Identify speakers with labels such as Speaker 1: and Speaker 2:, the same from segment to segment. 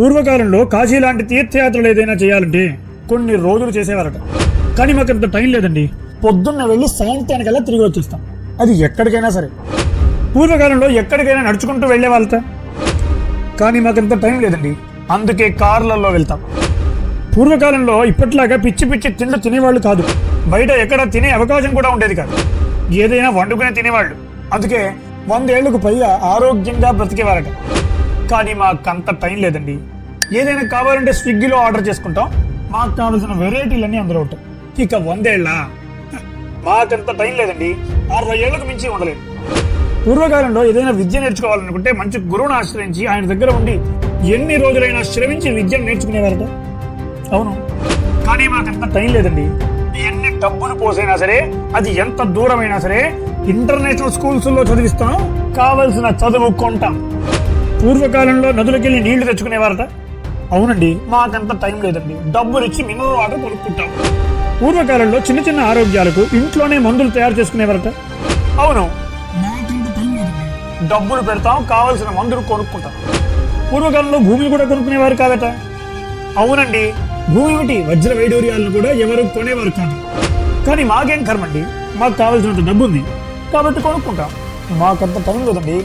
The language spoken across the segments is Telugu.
Speaker 1: పూర్వకాలంలో కాశీ లాంటి తీర్థయాత్రలు ఏదైనా చేయాలంటే కొన్ని రోజులు చేసేవారట. కానీ మాకు అంత టైం లేదండి. పొద్దున్న వెళ్ళి సాయంత్రానికల్లా తిరిగి వచ్చేస్తాం. అది ఎక్కడికైనా సరే. పూర్వకాలంలో ఎక్కడికైనా నడుచుకుంటూ వెళ్ళే వాళ్ళట కానీ మాకంత టైం లేదండి. అందుకే కార్లలో వెళ్తాం. పూర్వకాలంలో ఇప్పట్లాగా పిచ్చి పిచ్చి తిండి తినేవాళ్ళు కాదు. బయట ఎక్కడ తినే అవకాశం కూడా ఉండేది కాదు. ఏదైనా వండుకునే తినేవాళ్ళు. అందుకే వందేళ్ళకు పైగా ఆరోగ్యంగా బ్రతికేవారట. కానీ మాకు అంత టైం లేదండి. ఏదైనా కావాలంటే స్విగ్గీలో ఆర్డర్ చేసుకుంటాం. మాకు కావాల్సిన వెరైటీలన్నీ అందులో ఉంటాయి. ఇక వందేళ్ళ. మాకంత టైం లేదండి. అరవై ఏళ్ళకు మించి ఉండలేదు. పూర్వకాలంలో ఏదైనా విద్య నేర్చుకోవాలనుకుంటే మంచి గురువును ఆశ్రయించి ఆయన దగ్గర ఉండి ఎన్ని రోజులైనా శ్రమించి విద్యను నేర్చుకునేవారట? అవును. కానీ మాకంత టైం లేదండి. ఎన్ని డబ్బులు పోసైనా సరే అది ఎంత దూరమైనా సరే ఇంటర్నేషనల్ స్కూల్స్లో చదివిస్తాం. కావలసిన చదువు కొంటాం. పూర్వకాలంలో నదులకెళ్ళి నీళ్ళు తెచ్చుకునేవారట? అవునండి మాకంత టైం లేదండి. డబ్బులు ఇచ్చి మినరల్ వాటర్ కొనుక్కుంటాం. పూర్వకాలంలో చిన్న చిన్న ఆరోగ్యాలకు ఇంట్లోనే మందులు తయారు చేసుకునేవారట? అవును. డబ్బులు పెడతాం కావలసిన మందులు కొనుక్కుంటాం. పూర్వకాలంలో భూమిని కూడా కొనుక్కునేవారు కాదట? అవునండి భూమి వజ్ర వైడూర్యాలను కూడా ఎవరు కొనేవారు కాదు. కానీ మాకేం కర్మండి? మాకు కావాల్సినంత డబ్బు ఉంది కాబట్టి కొనుక్కుంటాం. మాకంత టైం లేదండి.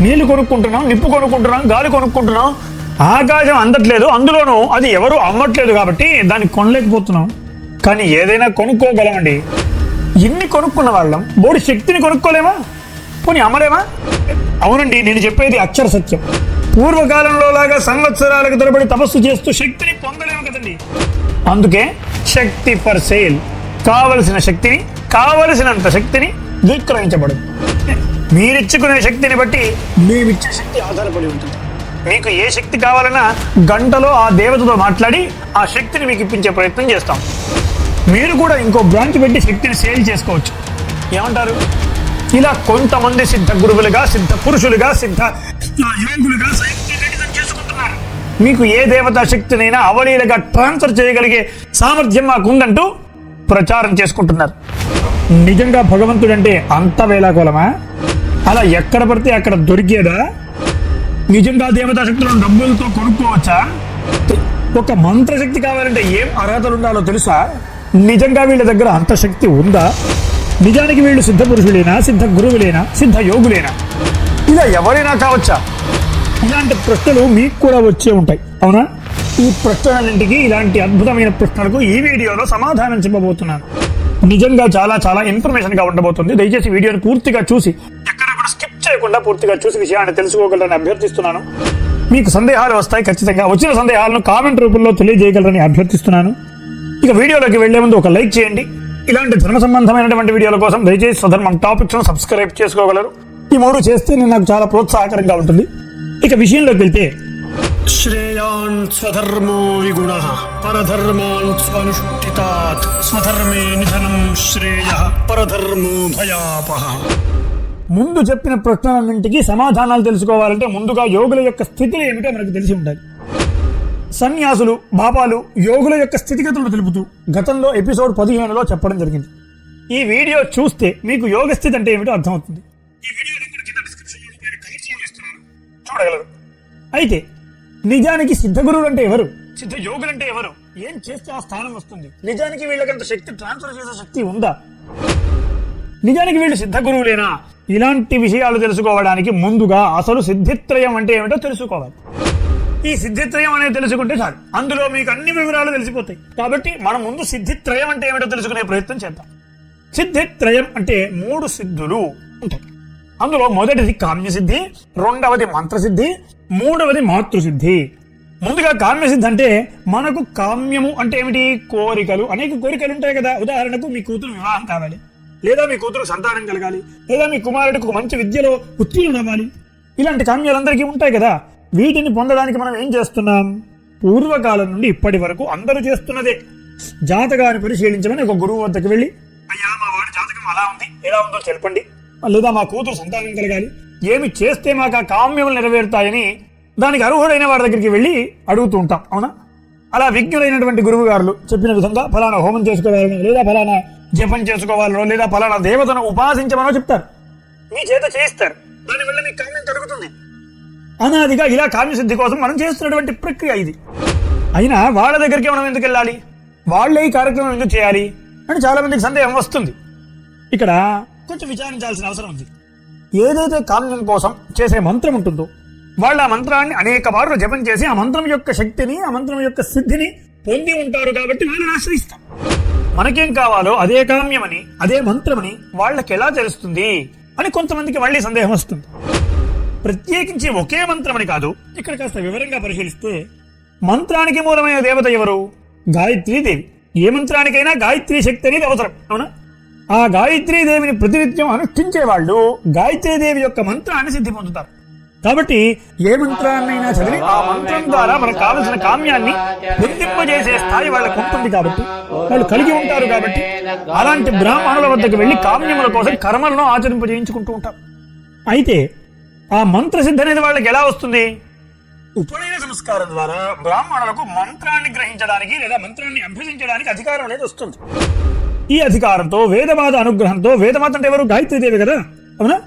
Speaker 1: నీళ్ళు కొనుక్కుంటున్నాం నిప్పు కొనుక్కుంటున్నాం గాలి కొనుక్కుంటున్నాం. ఆకాశం అందట్లేదు అందులోనూ అది ఎవరు అమ్మట్లేదు కాబట్టి దాన్ని కొనలేకపోతున్నాం. కానీ ఏదైనా కొనుక్కోగలమండి. ఇన్ని కొనుక్కున్న వాళ్ళం బోడి శక్తిని కొనుక్కోలేమా? పోనీ అమ్మలేమా? అవునండి నేను చెప్పేది అక్షర సత్యం. పూర్వకాలంలో లాగా సంవత్సరాలకు తరబడి తపస్సు చేస్తూ శక్తిని పొందలేము కదండి. అందుకే శక్తి ఫర్ సేల్. కావలసిన శక్తిని కావలసినంత శక్తిని విక్రయించబడదు. మీరిచ్చుకునే శక్తిని బట్టి మేమిచ్చే శక్తి ఆధారపడి ఉంటుంది. మీకు ఏ శక్తి కావాలన్నా గంటలో ఆ దేవతతో మాట్లాడి ఆ శక్తిని మీకు ఇప్పించే ప్రయత్నం చేస్తాం. మీరు కూడా ఇంకో బ్రాంచ్ పెట్టి శక్తిని సేల్ చేసుకోవచ్చు. ఏమంటారు? ఇలా కొంతమంది సిద్ధ గురువులుగా సిద్ధ పురుషులుగా సిద్ధ యోగులుగా చేసుకుంటున్నారు. మీకు ఏ దేవతా శక్తినైనా అవలీలగా ట్రాన్స్ఫర్ చేయగలిగే సామర్థ్యం మాకుందంటూ ప్రచారం చేసుకుంటున్నారు. నిజంగా భగవంతుడంటే అంత వేలాకోలమా అలా ఎక్కడ పడితే అక్కడ దొరికేదా? నిజంగా దేవతాశక్తులను డబ్బులతో కొనుక్కోవచ్చా? ఒక మంత్రశక్తి కావాలంటే ఏం అర్హతలు ఉండాలో తెలుసా? నిజంగా వీళ్ళ దగ్గర అంత శక్తి ఉందా? నిజానికి వీళ్ళు సిద్ధ పురుషులేనా? సిద్ధ గురువులేనా? సిద్ధ యోగులేనా? ఇలా ఎవరైనా కావచ్చా? ఇలాంటి ప్రశ్నలు మీకు కూడా వచ్చే ఉంటాయి. అవునా? ఈ ప్రశ్నలన్నింటికి ఇలాంటి అద్భుతమైన ప్రశ్నలకు ఈ వీడియోలో సమాధానం చెప్పబోతున్నాను. నిజంగా చాలా చాలా ఇన్ఫర్మేషన్గా ఉండబోతుంది. దయచేసి వీడియోని పూర్తిగా చూసి కూడా స్కిప్ చేయకుండా పూర్తిగా చూసి విషయాన్ని తెలుసుకోగలరని అభ్యర్థిస్తున్నాను. మీకు సందేహాలు వస్తాయి ఖచ్చితంగా. వచ్చిన సందేహాలను కామెంట్ రూపంలో తెలియజేయగలరని అభ్యర్థిస్తున్నాను. ఇక వీడియోలోకి వెళ్ళే ముందు ఒక లైక్ చేయండి. ఇలాంటి ధర్మ సంబంధమైనటువంటి వీడియోల కోసం దయచేసి స్వధర్మం టాపిక్స్ను సబ్స్క్రైబ్ చేసుకోగలరు. ఈ మూడు చేస్తే నేను నాకు చాలా ప్రోత్సాహకరంగా ఉంటుంది. ఇక విషయంలోకి వెళ్తే శ్రేయాన్ స్వధర్మో విగుణ పరధర్మాన్ స్వనుష్ఠితాత్ స్వధర్మే నిధనం శ్రేయ పరధర్మో భయాపహ ముందు చెప్పిన ప్రశ్నలన్నింటికి సమాధానాలు తెలుసుకోవాలంటే ముందుగా యోగుల యొక్క స్థితులు ఏమిటో మనకు తెలిసి ఉండాలి. సన్యాసులు బాబాలు యోగుల యొక్క స్థితిగతులను తెలుపుతూ గతంలో ఎపిసోడ్ పదిహేనులో చెప్పడం జరిగింది. ఈ వీడియో చూస్తే మీకు యోగ స్థితి అంటే ఏమిటో అర్థమవుతుంది. ఈ చూడగలరు. అయితే నిజానికి సిద్ధ గురువులు అంటే ఎవరు? సిద్ధ యోగులు అంటే ఎవరు? ఏం చేస్తే ఆ స్థానం వస్తుంది? నిజానికి వీళ్ళకంత శక్తి ట్రాన్స్ఫర్ చేసే శక్తి ఉందా? నిజానికి వీళ్ళు సిద్ధ గురువులేనా? ఇలాంటి విషయాలు తెలుసుకోవడానికి ముందుగా అసలు సిద్ధిత్రయం అంటే ఏమిటో తెలుసుకోవాలి. ఈ సిద్ధిత్రయం అనేది తెలుసుకుంటే చాలు. అందులో మీకు అన్ని వివరాలు తెలిసిపోతాయి. కాబట్టి మనం ముందు సిద్ధిత్రయం అంటే ఏమిటో తెలుసుకునే ప్రయత్నం చేద్దాం. సిద్ధిత్రయం అంటే మూడు సిద్ధులు ఉంటాయి. అందులో మొదటిది కామ్యసిద్ధి రెండవది మంత్రసిద్ధి మూడవది మాతృసిద్ధి. ముందుగా కామ్యసిద్ధి అంటే మనకు కామ్యము అంటే ఏమిటి? కోరికలు. అనేక కోరికలు ఉంటాయి కదా. ఉదాహరణకు మీ కూతురు వివాహం కావాలి. లేదా మీ కూతురు సంతానం కలగాలి లేదా మీ కుమారుడికి ఒక మంచి విద్యలో ఉత్తీర్ణుడు అవ్వాలి. ఇలాంటి కామ్యాలందరికీ ఉంటాయి కదా. వీటిని పొందడానికి మనం ఏం చేస్తున్నాం? పూర్వకాలం నుండి ఇప్పటి వరకు అందరూ చేస్తున్నదే. జాతకాన్ని పరిశీలించమని ఒక గురువు వద్దకు వెళ్ళి అయ్యా మా వాడి జాతకం అలా ఉంది ఎలా ఉందో చెప్పండి. లేదా మా కూతురు సంతానం కలగాలి. ఏమి చేస్తే మాకు ఆ కామ్యములు నెరవేరుతాయని దానికి అర్హుడైన వారి దగ్గరికి వెళ్ళి అడుగుతూ ఉంటాం. అవునా? అలా విజ్ఞులైనటువంటి గురువు గారు చెప్పిన విధంగా ఫలానా హోమం చేసుకోవాలని లేదా ఫలానా జపం చేసుకోవాలనో లేదా పలానా దేవతను ఉపాసించమనో చెప్తారు. మీ చేత చేయిస్తారు. దానివల్ల మీ కామ్యం కలుగుతుంది అనాదిగా ఇలా కామ్యసిద్ధి కోసం మనం చేస్తున్నటువంటి ప్రక్రియ ఇది. అయినా వాళ్ళ దగ్గరికి మనం ఎందుకు వెళ్ళాలి? వాళ్ళే ఈ కార్యక్రమం ఎందుకు చేయాలి? అని చాలా మందికి సందేహం వస్తుంది. ఇక్కడ కొంచెం విచారించాల్సిన అవసరం ఉంది. ఏదైతే కామ్యం కోసం చేసే మంత్రం ఉంటుందో వాళ్ళు ఆ మంత్రాన్ని అనేక మార్లు జపం చేసి ఆ మంత్రం యొక్క శక్తిని ఆ మంత్రం యొక్క సిద్ధిని పొంది ఉంటారు కాబట్టి వాళ్ళని ఆశ్రయిస్తాం. మనకేం కావాలో అదే కామ్యమని అదే మంత్రమని వాళ్ళకి ఎలా తెలుస్తుంది? అని కొంతమందికి మళ్ళీ సందేహం వస్తుంది. ప్రత్యేకించి ఒకే మంత్రమని కాదు ఇక్కడ కాస్త వివరంగా పరిశీలిస్తే మంత్రానికి మూలమైన దేవత ఎవరు? గాయత్రీదేవి ఏ మంత్రానికైనా గాయత్రీ శక్తి అనేది అవసరం అవునా? ఆ గాయత్రీదేవిని ప్రతినిత్యం అనుష్ఠించే వాళ్ళు గాయత్రీదేవి యొక్క మంత్రాన్ని సిద్ధి పొందుతారు. కాబట్టి ఏ మంత్రాన్నైనా చదివి ఆ మంత్రం ద్వారా మనకు కావలసిన కామ్యాన్ని గుర్తింపజేసే స్థాయి వాళ్ళకు ఉంటుంది కాబట్టి వాళ్ళు కలిగి ఉంటారు కాబట్టి అలాంటి బ్రాహ్మణుల వద్దకు వెళ్ళి కామ్యముల కోసం కర్మలను ఆచరింపజేయించుకుంటూ ఉంటారు. అయితే ఆ మంత్రసిద్ధి అనేది వాళ్ళకి ఎలా వస్తుంది? ఉపనయన సంస్కారం ద్వారా బ్రాహ్మణులకు మంత్రాన్ని గ్రహించడానికి లేదా మంత్రాన్ని అభ్యసించడానికి అధికారం అనేది వస్తుంది. ఈ అధికారంతో వేదమాత అనుగ్రహంతో వేదమాత అంటే ఎవరు? గాయత్రీదేవి కదా? అవునా?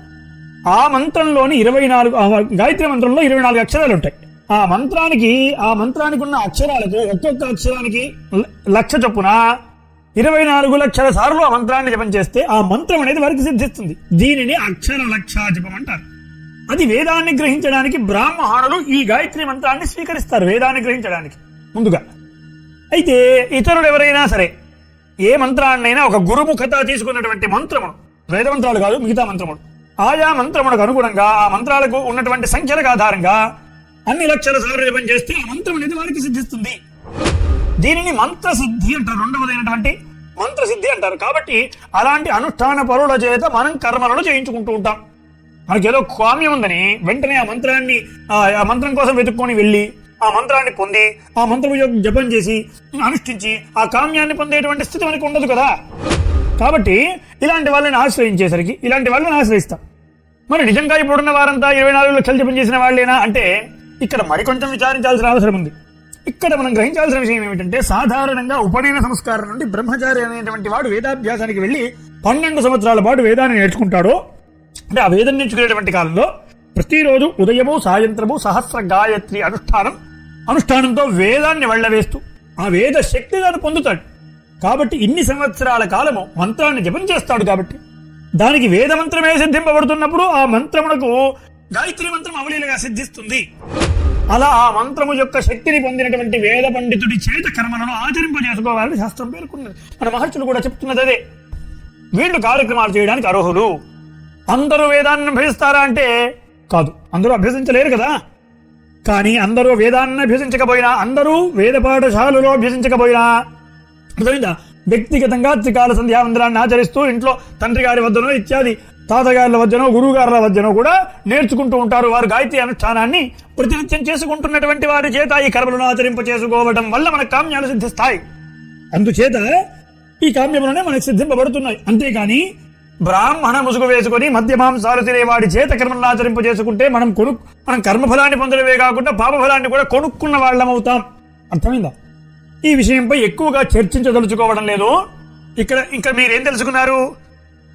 Speaker 1: ఆ మంత్రంలోని ఇరవై నాలుగు గాయత్రి మంత్రంలో ఇరవై నాలుగు అక్షరాలు ఉంటాయి ఆ మంత్రానికి ఆ మంత్రానికి ఉన్న అక్షరాలకు ఒక్కొక్క అక్షరానికి ల- లక్ష చొప్పున ఇరవై నాలుగు లక్షల సార్లు ఆ మంత్రాన్ని జపం చేస్తే ఆ మంత్రం అనేది వారికి సిద్ధిస్తుంది. దీనిని అక్షర లక్ష జపం అంటారు. అది వేదాన్ని గ్రహించడానికి బ్రాహ్మణులు ఈ గాయత్రి మంత్రాన్ని స్వీకరిస్తారు వేదాన్ని గ్రహించడానికి ముందుగా. అయితే ఇతరులు ఎవరైనా సరే ఏ మంత్రాన్నైనా ఒక గురుముఖత తీసుకున్నటువంటి మంత్రము వేద మంత్రాలు కాదు మిగతా మంత్రములు ఆయా మంత్రమునకు అనుగుణంగా ఆ మంత్రాలకు ఉన్నటువంటి సంఖ్యలకు ఆధారంగా అన్ని లక్షల సార్లు జపం చేస్తే ఆ మంత్రం అనేది వారికి సిద్ధిస్తుంది. దీనిని మంత్రసిద్ధి అంటారు. రెండవదైనటువంటి మంత్రసిద్ధి అంటారు. కాబట్టి అలాంటి అనుష్ఠాన పరుల చేత మనం కర్మలను చేయించుకుంటూ ఉంటాం. మనకేదో కామ్యం ఉందని వెంటనే ఆ మంత్రాన్ని ఆ మంత్రం కోసం వెతుక్కొని వెళ్ళి ఆ మంత్రాన్ని పొంది ఆ మంత్రం జపం చేసి అనుష్ఠించి ఆ కామ్యాన్ని పొందేటువంటి స్థితి మనకు ఉండదు కదా. కాబట్టి ఇలాంటి వాళ్ళని ఆశ్రయించేసరికి ఇలాంటి వాళ్ళని ఆశ్రయిస్తాం. మరి నిజంగా ఇప్పుడున్న వారంతా ఇరవై నాలుగు లక్షలు జపం చేసిన వాళ్ళేనా అంటే ఇక్కడ మరికొంచెం విచారించాల్సిన అవసరం ఉంది. ఇక్కడ మనం గ్రహించాల్సిన విషయం ఏమిటంటే సాధారణంగా ఉపనయన సంస్కారం నుండి బ్రహ్మచారి అనేటువంటి వాడు వేదాభ్యాసానికి వెళ్ళి పన్నెండు సంవత్సరాల పాటు వేదాన్ని నేర్చుకుంటాడో అంటే ఆ వేదం నేర్చుకునేటువంటి కాలంలో ప్రతిరోజు ఉదయము సాయంత్రము సహస్ర గాయత్రి అనుష్ఠానం అనుష్ఠానంతో వేదాన్ని వెళ్ళవేస్తూ ఆ వేద శక్తి తాను పొందుతాడు. కాబట్టి ఇన్ని సంవత్సరాల కాలము మంత్రాన్ని జపం చేస్తాడు కాబట్టి. దానికి వేద మంత్రమే సిద్ధింపబడుతున్నప్పుడు ఆ మంత్రమునకు గాయత్రి మంత్రం అవలీలగా సిద్ధిస్తుంది. అలా ఆ మంత్రము యొక్క శక్తిని పొందినటువంటి వేద పండితుడి చేత కర్మలను ఆచరింపజేసుకోవాలని శాస్త్రం పేర్కొన్నది. మన మహర్షులు కూడా చెప్తున్నది అదే. వీళ్ళు కార్యక్రమాలు చేయడానికి అర్హులు. అందరూ వేదాన్ని అభ్యసిస్తారా అంటే కాదు. అందరూ అభ్యసించలేరు కదా. కానీ అందరూ వేదాన్ని అభ్యసించకపోయినా అందరూ వేద పాఠశాలలో అభ్యసించకపోయినా అర్థమైందా వ్యక్తిగతంగా త్రికాల సంధ్యావందనాన్ని ఆచరిస్తూ ఇంట్లో తండ్రి గారి వద్దనో ఇత్యాది తాతగారుల వద్దనో గురువుగారుల వద్దనో కూడా నేర్చుకుంటూ ఉంటారు. వారు గాయత్రి అనుష్ఠానాన్ని ప్రతినిత్యం చేసుకుంటున్నటువంటి వారి చేత ఈ కర్మలను ఆచరింప చేసుకోవడం వల్ల మన కామ్యాలు సిద్ధిస్తాయి. అందుచేత ఈ కామ్యములనే మనకు సిద్ధింపబడుతున్నాయి. అంతేకాని బ్రాహ్మణ ముసుగు వేసుకొని మద్య మాంసాలు తినేవాడి చేత కర్మలను ఆచరింప చేసుకుంటే మనం కొను మనం కర్మఫలాన్ని పొందడమే కాకుండా పాపఫలాన్ని కూడా కొనుక్కున్న వాళ్ళం అవుతాం అర్థమైందా? ఈ విషయంపై ఎక్కువగా చర్చించదలుచుకోవడం లేదు. ఇక్కడ ఇంకా మీరేం తెలుసుకున్నారు?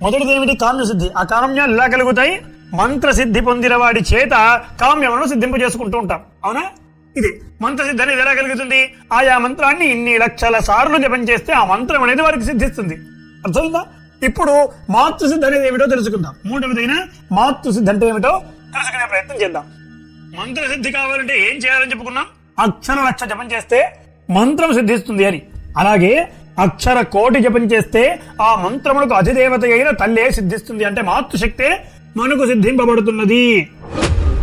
Speaker 1: మొదటిది ఏమిటి కామ్య సిద్ధి ఆ కామ్యాలు ఎలా కలుగుతాయి? మంత్ర సిద్ధి పొందిన వాడి చేత కామ్యములను సిద్ధింప చేసుకుంటూ ఉంటాం. అవునా? ఇది మంత్ర సిద్ధి అనేది ఎలా కలుగుతుంది? ఆయా మంత్రాన్ని ఇన్ని లక్షల సార్లు జపం చేస్తే ఆ మంత్రం అనేది వారికి సిద్ధిస్తుంది. అర్థమైందా? ఇప్పుడు మాతృసిద్ధి అనేది ఏమిటో తెలుసుకుందాం. మూడవదైన మాతృసిద్ధి అంటే ఏమిటో తెలుసుకునే ప్రయత్నం చేద్దాం. మంత్ర సిద్ధి కావాలంటే ఏం చేయాలని చెప్పుకున్నాం? అక్షర లక్ష జపం చేస్తే మంత్రం సిద్ధిస్తుంది అని. అలాగే అక్షర కోటి జపం చేస్తే ఆ మంత్రములకు అధిదేవత అయిన తల్లే సిద్ధిస్తుంది అంటే మాతృశక్తే మనకు సిద్ధింపబడుతున్నది.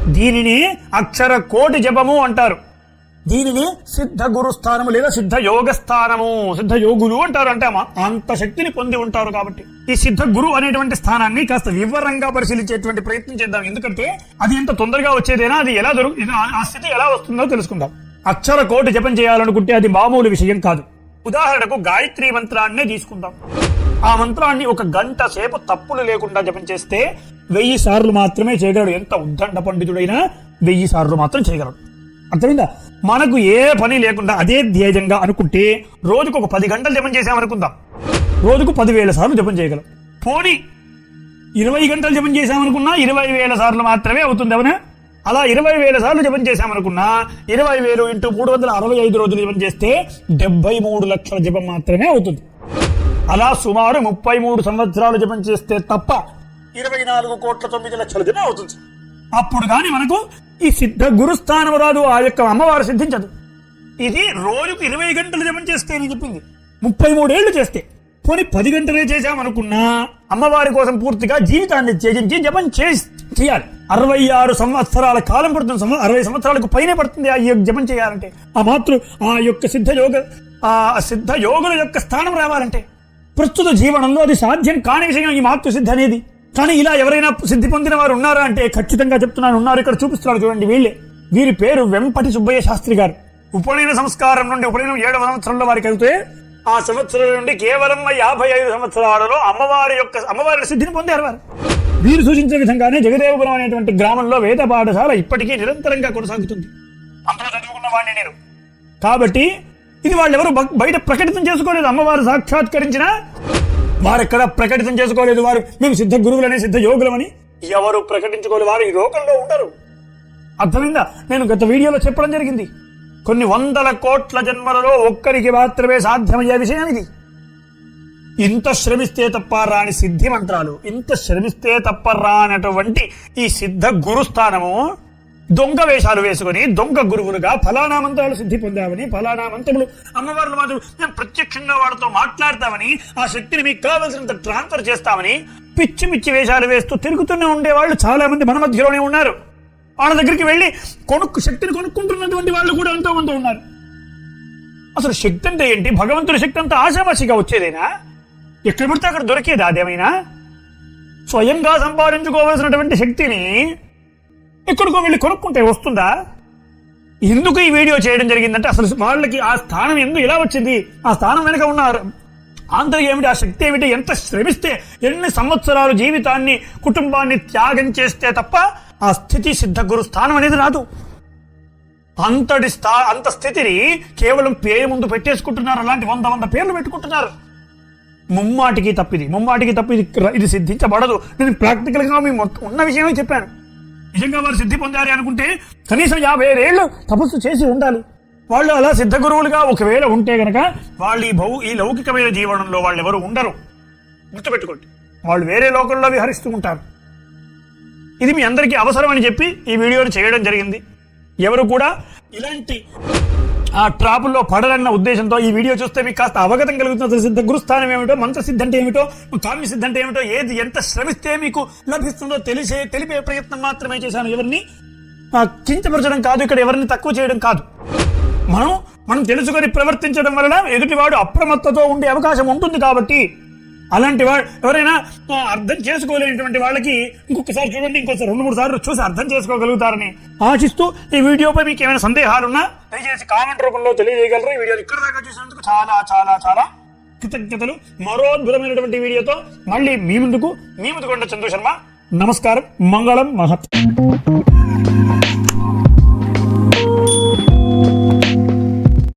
Speaker 1: దీనిని అక్షర కోటి జపము అంటారు. దీనిని సిద్ధ గురుస్థానము లేదా సిద్ధ యోగ స్థానము సిద్ధ యోగులు అంటారు. అంటే అంత శక్తిని పొంది ఉంటారు కాబట్టి. ఈ సిద్ధ గురు అనేటువంటి స్థానాన్ని కాస్త వివరంగా పరిశీలించేటువంటి ప్రయత్నం చేద్దాం. ఎందుకంటే అది ఎంత తొందరగా వచ్చేదేనా అది ఎలా దొరుకు ఆ స్థితి ఎలా వస్తుందో తెలుసుకుందాం. అక్షర కోటి జపం చేయాలనుకుంటే అది మామూలు విషయం కాదు. ఉదాహరణకు గాయత్రి మంత్రాన్నే తీసుకుందాం. ఆ మంత్రాన్ని ఒక గంట సేపు తప్పులు లేకుండా జపం చేస్తే వెయ్యి సార్లు మాత్రమే చేయగలడు. ఎంత ఉద్దండ పండితుడైనా వెయ్యి సార్లు మాత్రం చేయగలడు. అర్థమైందా? మనకు ఏ పని లేకుండా అదే ధ్యేయంగా అనుకుంటే రోజుకు ఒక పది గంటలు జపం చేసామనుకుందాం రోజుకు పదివేల సార్లు జపం చేయగలం. పోనీ ఇరవై గంటలు జపం చేసామనుకున్నా ఇరవై వేల సార్లు మాత్రమే అవుతుంది అవునా? అలా ఇరవై వేల సార్లు జపం చేశామనుకున్నా ఇరవై వేలు ఇంటూ మూడు వందల అరవై ఐదు రోజులు జపం చేస్తే డెబ్బై మూడు లక్షల జపం మాత్రమే అవుతుంది. అలా సుమారు ముప్పై మూడు సంవత్సరాలు జపం చేస్తే తప్ప ఇరవై నాలుగు కోట్ల తొమ్మిది లక్షల జపం అవుతుంది. అప్పుడు కానీ మనకు ఈ సిద్ధ గురుస్థానం రాదు ఆ యొక్క అమ్మవారు సిద్ధించదు. ఇది రోజుకు ఇరవై గంటలు జపం చేస్తే అని చెప్పింది. ముప్పై మూడేళ్ళు చేస్తే. పోనీ పది గంటలే చేశామనుకున్నా అమ్మవారి కోసం పూర్తిగా జీవితాన్ని త్యజించి జపం చేస్తే చేయాలి. అరవై ఆరు సంవత్సరాల కాలం పడుతుంది. అరవై సంవత్సరాలకు పైనే పడుతుంది ఆ జపం చేయాలంటే. ఆ మాతృ ఆ యొక్క సిద్ధ యోగ ఆ సిద్ధ యోగుల యొక్క స్థానం రావాలంటే. ప్రస్తుత జీవనంలో అది సాధ్యం కాని విషయం ఈ మాతృ సిద్ధి అనేది. కానీ ఇలా ఎవరైనా సిద్ధి పొందిన వారు ఉన్నారా అంటే ఖచ్చితంగా చెప్తున్నాను. ఉన్నారు ఇక్కడ చూపిస్తున్నారు చూడండి వీళ్ళే. వీరి పేరు వెంపటి సుబ్బయ్య శాస్త్రి గారు. ఉపనయన సంస్కారం నుండి ఉపనయనం ఏడవ సంవత్సరంలో వారికి వెళ్తే ఆ సంవత్సరం నుండి కేవలం యాభై ఐదు సంవత్సరాలలో అమ్మవారి యొక్క అమ్మవారి సిద్ధిని పొందారు వారు. వీరు సూచించిన విధంగానే జగదేవపురం అనేటువంటి గ్రామంలో వేద పాఠశాల ఇప్పటికీ నిరంతరంగా కొనసాగుతుంది. అందులో చదువుకున్న వాడిని నేను. కాబట్టి ఇది వాళ్ళెవరు బ- బయట ప్రకటితం చేసుకోలేదు. అమ్మవారు సాక్షాత్కరించిన వారెక్కడ ప్రకటితం చేసుకోలేదు వారు. మేము సిద్ధ గురువులని సిద్ధ యోగులమని. ఎవరు ప్రకటించుకోలేదు వారు ఈ లోకంలో ఉండరు. అర్థమైందా? నేను గత వీడియోలో చెప్పడం జరిగింది. కొన్ని వందల కోట్ల జన్మలలో ఒక్కరికి మాత్రమే సాధ్యమయ్యే విషయం ఇది. ఇంత శ్రమిస్తే తప్ప రాని సిద్ధి మంత్రాలు ఇంత శ్రమిస్తే తప్ప రానటువంటి ఈ సిద్ధ గురుస్థానము దొంగ వేషాలు వేసుకొని దొంగ గురువులుగా ఫలానా మంత్రాలు సిద్ధి పొందామని ఫలానా మంత్రములు అమ్మవార్లు మాత్రం మేము ప్రత్యక్షంగా వాళ్ళతో మాట్లాడతామని ఆ శక్తిని మీకు కావలసినంత ట్రాన్స్ఫర్ చేస్తామని పిచ్చి పిచ్చి వేషాలు వేస్తూ తిరుగుతూనే ఉండేవాళ్ళు చాలా మంది మన మధ్యలోనే ఉన్నారు. వాళ్ళ దగ్గరికి వెళ్ళి కొనుక్కు శక్తిని కొనుక్కుంటున్నటువంటి వాళ్ళు కూడా ఎంతో మంది ఉన్నారు. అసలు శక్తి అంటే ఏంటి? భగవంతుడి శక్తి అంతా ఆశామాషిగా వచ్చేదేనా? ఎక్కడ పడితే అక్కడ దొరికేది అదేమైనా స్వయంగా సంపాదించుకోవాల్సినటువంటి శక్తిని ఎక్కడికో వెళ్ళి కొనుక్కుంటే వస్తుందా? ఎందుకు ఈ వీడియో చేయడం జరిగిందంటే అసలు వాళ్ళకి ఆ స్థానం ఎందుకు ఇలా వచ్చింది? ఆ స్థానం వెనుక ఉన్నారు ఆంతర్యం ఏమిటి? ఆ శక్తి ఏమిటి? ఎంత శ్రమిస్తే ఎన్ని సంవత్సరాలు జీవితాన్ని కుటుంబాన్ని త్యాగం చేస్తే తప్ప ఆ స్థితి సిద్ధగురు స్థానం అనేది రాదు. అంతటి స్థా అంత స్థితిని కేవలం పేరు ముందు పెట్టేసుకుంటున్నారు. అలాంటి వంద వంద పేర్లు పెట్టుకుంటున్నారు. ముమ్మాటికి తప్పిది. ముమ్మాటికి తప్పిది ఇది సిద్ధించబడదు. నేను ప్రాక్టికల్గా మీ మొత్తం ఉన్న విషయమే చెప్పాను. నిజంగా వారు సిద్ధి పొందాలి అనుకుంటే కనీసం యాభై ఏళ్ళు తపస్సు చేసి ఉండాలి. వాళ్ళు అలా సిద్ధ గురువులుగా ఒకవేళ ఉంటే గనక వాళ్ళు ఈ భౌ ఈ లౌకికమైన జీవనంలో వాళ్ళు ఎవరు ఉండరు. గుర్తుపెట్టుకోండి. వాళ్ళు వేరే లోకంలో విహరిస్తూ ఉంటారు. ఇది మీ అందరికీ అవసరం అని చెప్పి ఈ వీడియోని చేయడం జరిగింది. ఎవరు కూడా ఇలాంటి ఆ ట్రాపుల్లో పడరన్న ఉద్దేశంతో ఈ వీడియో చూస్తే మీకు కాస్త అవగతం కలుగుతుంది సిద్ధ గురుస్థానం ఏమిటో మంత్ర సిద్ధి అంటే ఏమిటో కామ్య సిద్ధి అంటే ఏమిటో ఏది ఎంత శ్రమిస్తే మీకు లభిస్తుందో తెలిసే తెలిపే ప్రయత్నం మాత్రమే చేశాను ఎవరిని. కించపరచడం కాదు ఇక్కడ ఎవరిని తక్కువ చేయడం కాదు. మనం మనం తెలుసుకొని ప్రవర్తించడం వలన ఎదుటివాడు అప్రమత్తతో ఉండే అవకాశం ఉంటుంది కాబట్టి అలాంటి వాడు ఎవరైనా అర్థం చేసుకోలేనటువంటి వాళ్ళకి ఇంకొకసారి చూడండి ఇంకోసారి రెండు మూడు సార్లు చూసి అర్థం చేసుకోగలుగుతారని ఆశిస్తూ ఈ వీడియోపై మీకు ఏమైనా సందేహాలున్నా దయచేసి కామెంట్ రూపంలో తెలియజేయగలరు. ఈ వీడియో ఇక్కడ దాకా చూసినందుకు చాలా చాలా చాలా కృతజ్ఞతలు. మరో అద్భుతమైనటువంటి వీడియోతో మళ్ళీ మీ ముందుకు మీ ముందుకు చందు శర్మ. నమస్కారం. మంగళం. మహత్.